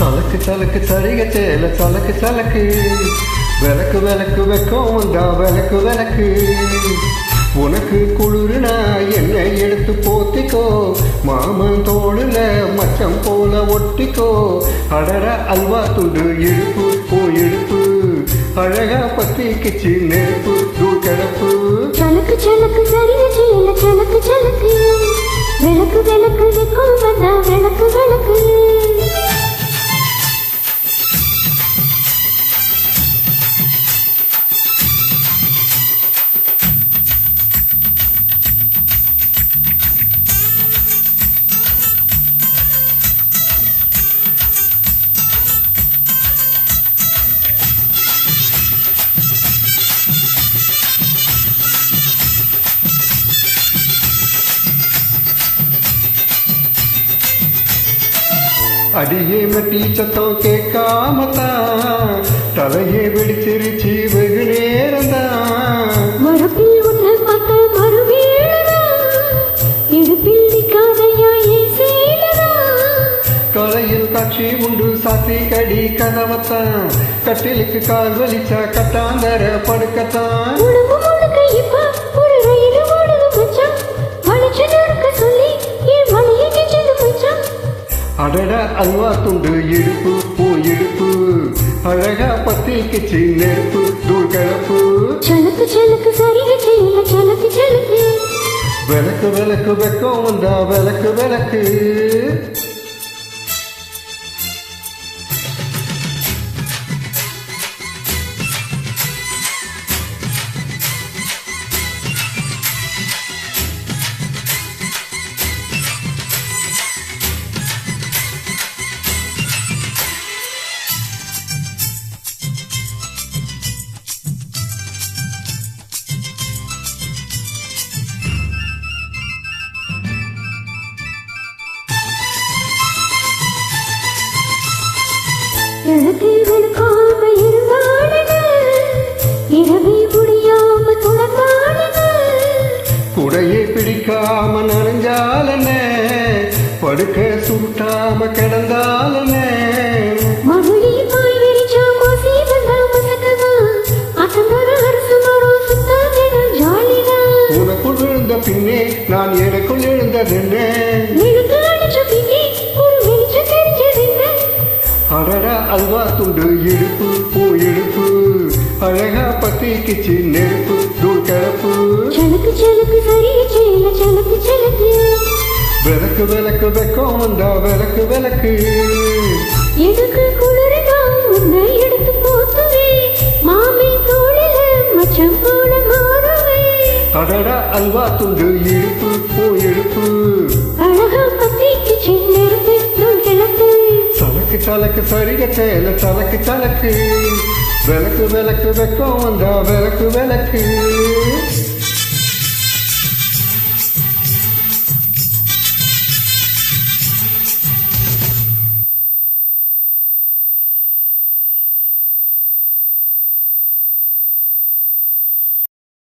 தலக்கு தலக்கு தரிக தேல தலக்கு தலக்கு. விளக்கு விளக்கு வெக்கம் வந்தா விளக்கு விளக்கு. உனக்கு குளிர்னா மாமன் தோளுல மச்சம் போல ஒட்டிக்கோ. அடர அல்வா துண்டு இழுப்பு ஓ இழுப்பு. அழகா பத்தி கிச்சி நெருப்பு தூள் கிடப்பு. சனக்கு சலக்கு சரிய செய்யல அடியே மெட்டி சத்தம் கேட்காம தான் தலையே வெடிச்சிருச்சு வெகு நேரம்தான் மரப்பில் ஒன்று பார்த்த மறுவீழதா இடுப்பில் நிற்காதையா கலையில் காட்சி உண்டு சாத்தி கடி கதவத்தான் கட்டிலுக்கு கால் வலிச்சா கட்டாந்தர படுக்கத்தான். அடட அல்வா துண்டு இடுப்பு பூ இடுப்பு. அழகா பத்தி கிச்சி நெருப்பு தூள் கிளப்பு சலக்கு சலக்கு சரிய செய்யல சலக்கு சலக்கு. விளக்கு விளக்கு வெக்கம் வந்தா விளக்கு விளக்கு. குடையை பிடிக்காம நனைஞ்சாலனே படுக்க சுட்டாம கிடந்தாலனே. உனக்குள் விழுந்த பின்னே நான் எனக்குள் விழுந்து அல்வா துண்டு இடுப்பு பூ இடுப்பு. அழகா பத்தி கிச்சி நெருப்பு தூள் சலக்கு விளக்கு விளக்கு வெக்கம் வந்தா விளக்கு விளக்கு. எனக்கு குளிரதா உன்னை எடுத்து போத்துவே. மாமி தோளில மச்சம் போல மாறுவே. அடட அல்வா துண்டு இடுப்பு பூ இடுப்பு. அழகா பத்திக்கு கிழக்கு சலக்கு சரிக சேல சலக்கு சலக்கு விளக்கு விளக்கு வெக்கம் வந்தா விளக்கு விளக்கு.